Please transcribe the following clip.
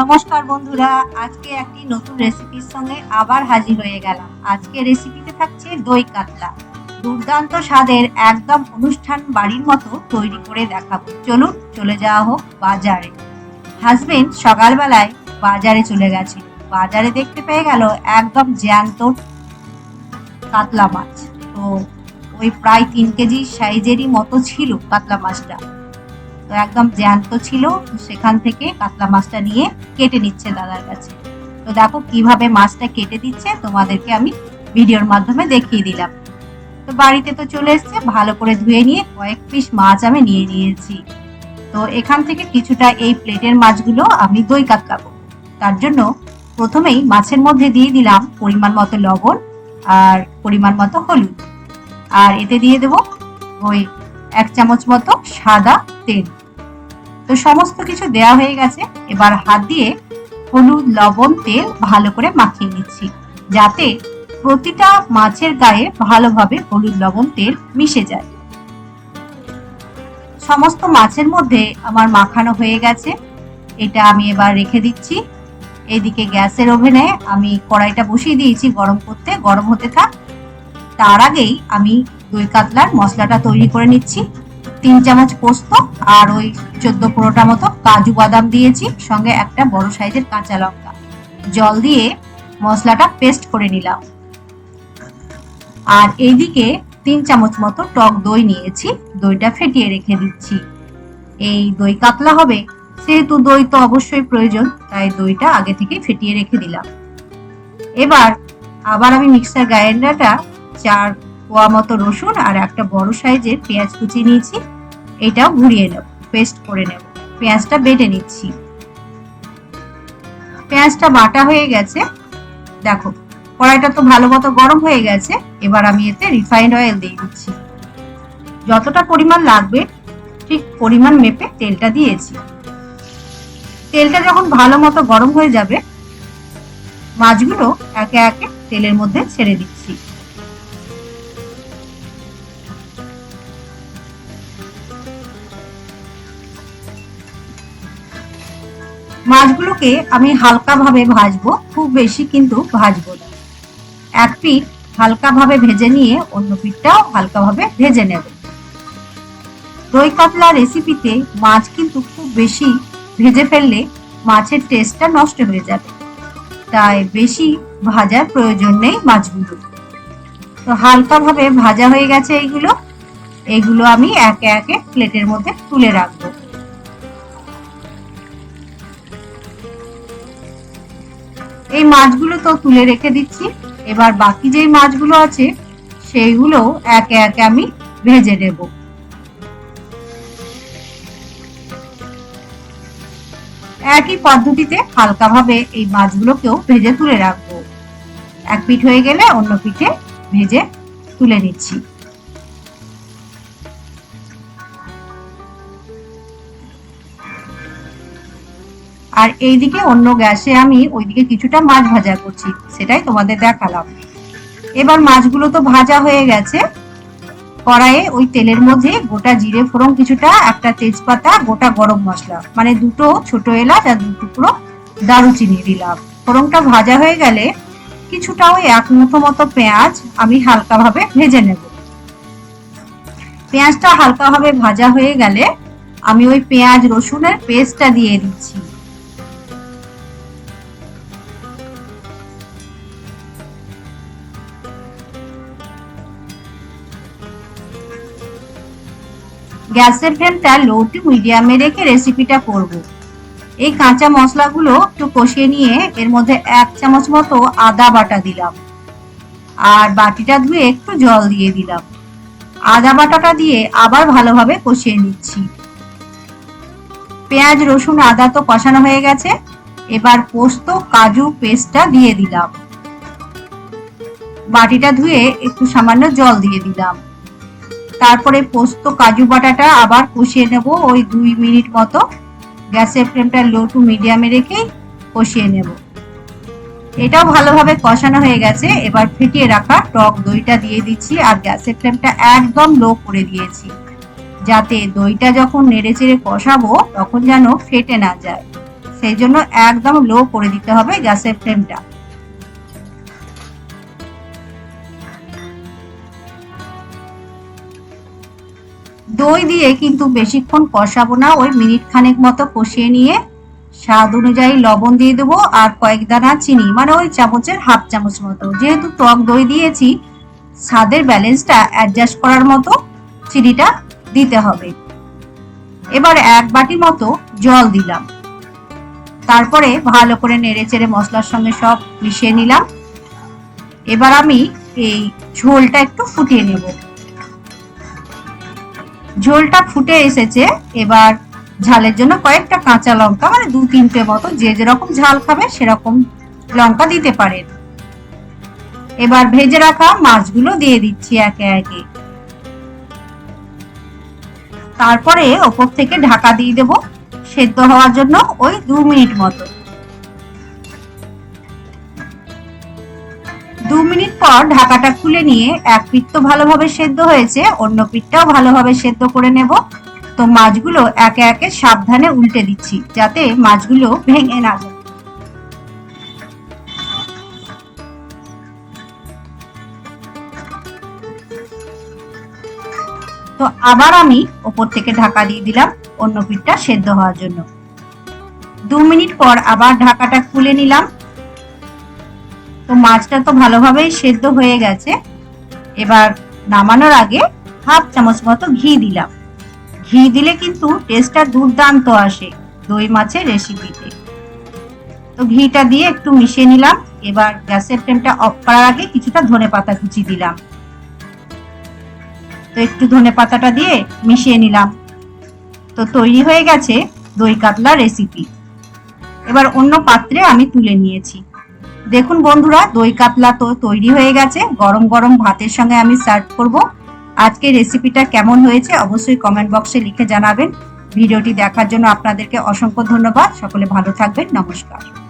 নমস্কার বন্ধুরা, আজকে একটি নতুন রেসিপির সঙ্গে আবার হাজির হয়ে গেলাম। আজকে রেসিপিতে থাকছে দই কাতলা। দুর্দান্ত স্বাদের একদম অনুষ্ঠান বাড়ির মতো তৈরি করে দেখাবো। চলুন, চলে যাওয়া হোক বাজারে। হাজবেন্ড সকালবেলায় বাজারে চলে গেছে। বাজারে দেখতে পেয়ে গেল একদম জ্যান্ত কাতলা মাছ। তো ওই প্রায় তিন কেজি সাইজেরই মতো ছিল কাতলা মাছটা। একদম জ্যান্ত ছিল সেখান থেকে কাতলা মাছটা নিয়ে কেটে নিচ্ছে দাদার কাছে। তো দেখো কীভাবে মাছটা কেটে দিচ্ছে, তোমাদেরকে আমি ভিডিওর মাধ্যমে দেখিয়ে দিলাম। তো বাড়িতে তো চলে এসছে, ভালো করে ধুয়ে নিয়ে কয়েক পিস মাছ আমি নিয়ে নিয়েছি। তো এখান থেকে কিছুটা এই প্লেটের মাছগুলো আমি দই কাতলাবো তার জন্য প্রথমেই মাছের মধ্যে দিয়ে দিলাম পরিমাণ মতো লবণ আর পরিমাণ মতো হলুদ। আর এতে দিয়ে দেবো ওই এক চামচ মতো সাদা তেল। তো সমস্ত কিছু দেওয়া হয়ে গেছে। এবার হাত দিয়ে হলুদ, লবণ, তেল ভালো করে মাখিয়ে নিচ্ছি। যাতে প্রতিটা মাছের গায়ে ভালোভাবে হলুদ, লবণ, তেল মিশে যায়। সমস্ত মাছের মধ্যে আমার মাখানো হয়ে গেছে। এটা আমি এবার রেখে দিচ্ছি। এদিকে গ্যাসের ওভেনে আমি কড়াইটা বসিয়ে দিয়েছি গরম করতে। গরম হতে থাক। তার আগেই আমি দই কাতলার মশলাটা তৈরি করে নিচ্ছি। তিন চামচ পোস্ত আর ওই চোদ্দ পনেরোটা মতো কাজু বাদাম দিয়েছি, সঙ্গে একটা বড় সাইজের কাঁচা লঙ্কা। জল দিয়ে মশলাটা পেস্ট করে নিলাম। আর এইদিকে তিন চামচ মতো টক দই নিয়েছি, দইটা ফেটিয়ে রেখে দিচ্ছি। এই দই কাতলা হবে, সেহেতু দই তো অবশ্যই প্রয়োজন, তাই দইটা আগে থেকে ফেটিয়ে রেখে দিলাম। এবার আবার আমি মিক্সার গ্রাইন্ডারটা চার কোয়া মতো রসুন আর একটা বড় সাইজের পেঁয়াজ কুচি নিয়েছি এটাও ঘুরিয়ে নেব পেস্ট করে নেব। পেঁয়াজটা বেটে নিচ্ছি। পেঁয়াজটা বাটা হয়ে গেছে। দেখো, কড়াইটা তো ভালো মতো গরম হয়ে গেছে, এবার আমি এতে রিফাইন্ড অয়েল দিয়ে দিচ্ছি। যতটা পরিমাণ লাগবে, ঠিক পরিমাণ মেপে তেলটা দিয়েছি। তেলটা যখন ভালো মতো গরম হয়ে যাবে, মাছগুলো একে একে তেলের মধ্যে ছেড়ে দিচ্ছি। মাছগুলোকে আমি হালকাভাবে ভাজবো, খুব বেশি কিন্তু ভাজবো না। এক পিঠ হালকাভাবে ভেজে নিয়ে অন্য পিঠটাও হালকাভাবে ভেজে নেব। দই কাতলা রেসিপিতে মাছ কিন্তু খুব বেশি ভেজে ফেললে মাছের টেস্টটা নষ্ট হয়ে যাবে। তাই বেশি ভাজার প্রয়োজন নেই মাছগুলো তো হালকাভাবে ভাজা হয়ে গেছে এইগুলো। এগুলো আমি একে একে প্লেটের মধ্যে তুলে রাখব। এই মাছগুলো তো তুলে রেখে দিচ্ছি। এবার বাকি যেই মাছগুলো আছে, সেইগুলো একে একে আমি ভেজে নেব। একই পদ্ধতিতে হালকাভাবে এই মাছগুলোকেও ভেজে তুলে রাখব। এক পিঠ হয়ে গেলে অন্য পিঠে ভেজে তুলে নিচ্ছি। আর এইদিকে অন্য গ্যাসে আমি ওইদিকে কিছুটা মাছ ভাজা করছি, সেটাই তোমাদের দেখালাম। এবার মাছগুলো তো ভাজা হয়ে গেছে। কড়াইয়ে ওই তেলের মধ্যে গোটা জিরে ফোড়ন কিছুটা, একটা তেজপাতা, গোটা গরম মশলা মানে দুটো ছোট এলাচ আর দু টুকরো দারুচিনি দিলাম। ফোড়নটা ভাজা হয়ে গেলে কিছুটা ওই এক মুঠো মতো পেঁয়াজ আমি হালকাভাবে ভেজে নেব। পেঁয়াজটা হালকাভাবে ভাজা হয়ে গেলে আমি ওই পেঁয়াজ রসুনের পেস্টটা দিয়ে দিচ্ছি। গ্যাসের ফ্লেমটা লো টু মিডিয়ামে রেখে রেসিপিটা করব। এই কাঁচা মশলাগুলো একটু কষিয়ে নিয়ে এর মধ্যে এক চামচ মতো আদা বাটা দিলাম। আর বাটিটা ধুয়ে একটু জল দিয়ে দিলাম। আদা বাটাটা দিয়ে আবার ভালোভাবে কষিয়ে নিচ্ছি। পেঁয়াজ, রসুন, আদা তো কষানো হয়ে গেছে। এবার পোস্ত, কাজু, পেস্টটা দিয়ে দিলাম। বাটিটা ধুয়ে একটু সামান্য জল দিয়ে দিলাম। তারপরে পোস্ত কাজু বাটাটা আবার কষিয়ে নেব ওই দুই মিনিট মতো। গ্যাসের ফ্লেমটা লো টু মিডিয়ামে রেখেই কষিয়ে নেব। এটাও ভালোভাবে কষানো হয়ে গেছে। এবার ফেটিয়ে রাখা টক দইটা দিয়ে দিচ্ছি আর গ্যাসের ফ্লেমটা একদম লো করে দিয়েছি। যাতে দইটা যখন নেড়ে চেড়ে কষাবো, তখন যেন ফেটে না যায়। সেই জন্য একদম লো করে দিতে হবে গ্যাসের ফ্লেমটা। দই দিয়ে কিন্তু বেশিক্ষণ কষাবো না। ওই মিনিট খানেক মতো কষিয়ে নিয়ে স্বাদ অনুযায়ী লবণ দিয়ে দেবো আর কয়েক দানা চিনি মানে ওই চামচের হাফ চামচ মতো। যেহেতু টক দই দিয়েছি, স্বাদের ব্যালেন্সটা অ্যাডজাস্ট করার মতো চিনিটা দিতে হবে। এবার এক বাটি মতো জল দিলাম। তারপরে ভালো করে নেড়ে চেড়ে মশলার সঙ্গে সব মিশিয়ে নিলাম। এবার আমি এই ঝোলটা একটু ফুটিয়ে নেব। ঝোলটা ফুটে এসেছে। এবার ঝালের জন্য কয়েকটা কাঁচা লঙ্কা মানে দু তিনটে মতো, যে যেরকম ঝাল খাবে সেরকম লঙ্কা দিতে পারেন। এবার ভেজে রাখা মাছগুলো দিয়ে দিচ্ছি একে একে। তারপরে ওপর থেকে ঢাকা দিয়ে দেব। সেদ্ধ হওয়ার জন্য ওই দু মিনিট মতো। মিনিট পর ঢাকাটা খুলে নিয়ে এক পিঠ ভালোভাবে সেদ্ধ হয়েছে, অন্য পিঠটাও ভালোভাবে সেদ্ধ করে নেব। তো মাছগুলো একে একে সাবধানে উল্টে দিচ্ছি, যাতে মাছগুলো ভেঙে না যায়। তো আবার আমি ওপর থেকে ঢাকা দিয়ে দিলাম অন্য পিঠটা সেদ্ধ হওয়ার জন্য। দু মিনিট পর আবার ঢাকাটা খুলে নিলাম। তো মাছটা তো ভালোভাবেই সেদ্ধ হয়ে গেছে। এবার নামানোর আগে হাফ চামচ মতো ঘি দিলাম। ঘি দিলে কিন্তু টেস্টটা দুর্দান্ত আসে দই মাছের রেসিপিতে তো ঘিটা দিয়ে একটু মিশিয়ে নিলাম। এবার গ্যাসের ফ্লেমটা অফ করার আগে কিছুটা ধনে পাতা কুচি দিলাম। তো একটু ধনে পাতাটা দিয়ে মিশিয়ে নিলাম। তো তৈরি হয়ে গেছে দই কাতলা রেসিপি এবার অন্য পাত্রে আমি তুলে নিয়েছি। দেখুন বন্ধুরা, দই কাতলা তো তৈরি হয়ে গেছে। গরম গরম ভাতের সঙ্গে আমি সার্ভ করব। আজকে রেসিপিটা কেমন হয়েছে অবশ্যই কমেন্ট বক্সে লিখে জানাবেন। ভিডিওটি দেখার জন্য আপনাদেরকে অসংখ্য ধন্যবাদ। সকলে ভালো থাকবেন। নমস্কার।